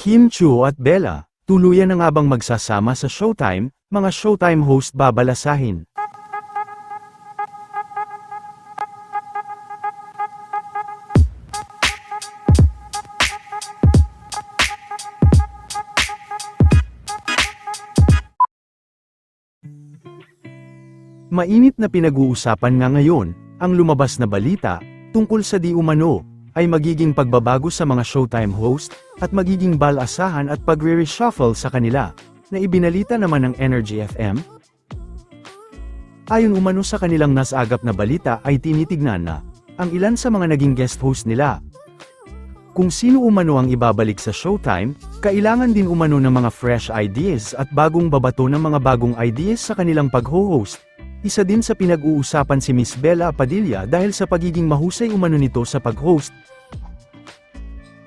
Kim Chiu at Bella, tuluyan na nga bang magsasama sa Showtime, mga Showtime host babalasahin. Mainit na pinag-uusapan nga ngayon, ang lumabas na balita, tungkol sa di umano, ay magiging pagbabago sa mga Showtime host, at magiging balasahan at pagre-reshuffle sa kanila, na ibinalita naman ng Energy FM. Ayon umano sa kanilang nasagap na balita ay tinitignan na, ang ilan sa mga naging guest host nila. Kung sino umano ang ibabalik sa Showtime, kailangan din umano ng mga fresh ideas at bagong babato ng mga bagong ideas sa kanilang pag-host. Isa din sa pinag-uusapan si Miss Bella Padilla dahil sa pagiging mahusay umano nito sa pag-host.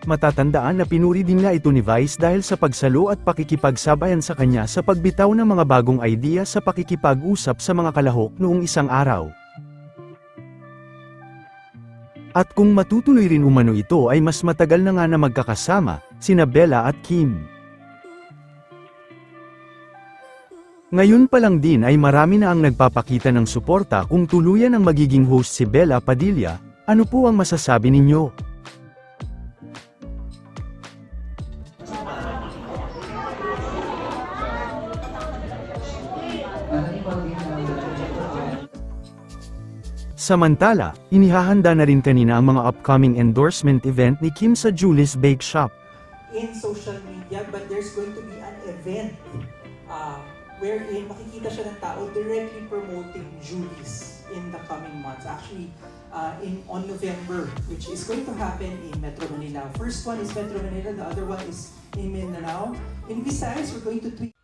Matatandaan na pinuri din nga ito ni Vice dahil sa pagsalo at pakikipagsabayan sa kanya sa pagbitaw ng mga bagong idea sa pakikipag-usap sa mga kalahok noong isang araw. At kung matutuloy rin umano ito ay mas matagal na nga na magkakasama, sina Bella at Kim. Ngayon pa lang din ay marami na ang nagpapakita ng suporta kung tuluyan ang magiging host si Bella Padilla, ano po ang masasabi ninyo? Samantala, inihahanda na rin kanina ang mga upcoming endorsement event ni Kim sa Julie's Bake Shop. in social media, but there's going to be an event uh, wherein makikita siya ng tao directly promoting Julie's in the coming months. Actually, uh, in on November, which is going to happen in Metro Manila. First one is Metro Manila, the other one is in Mindanao. In Visayas, we're going to tweet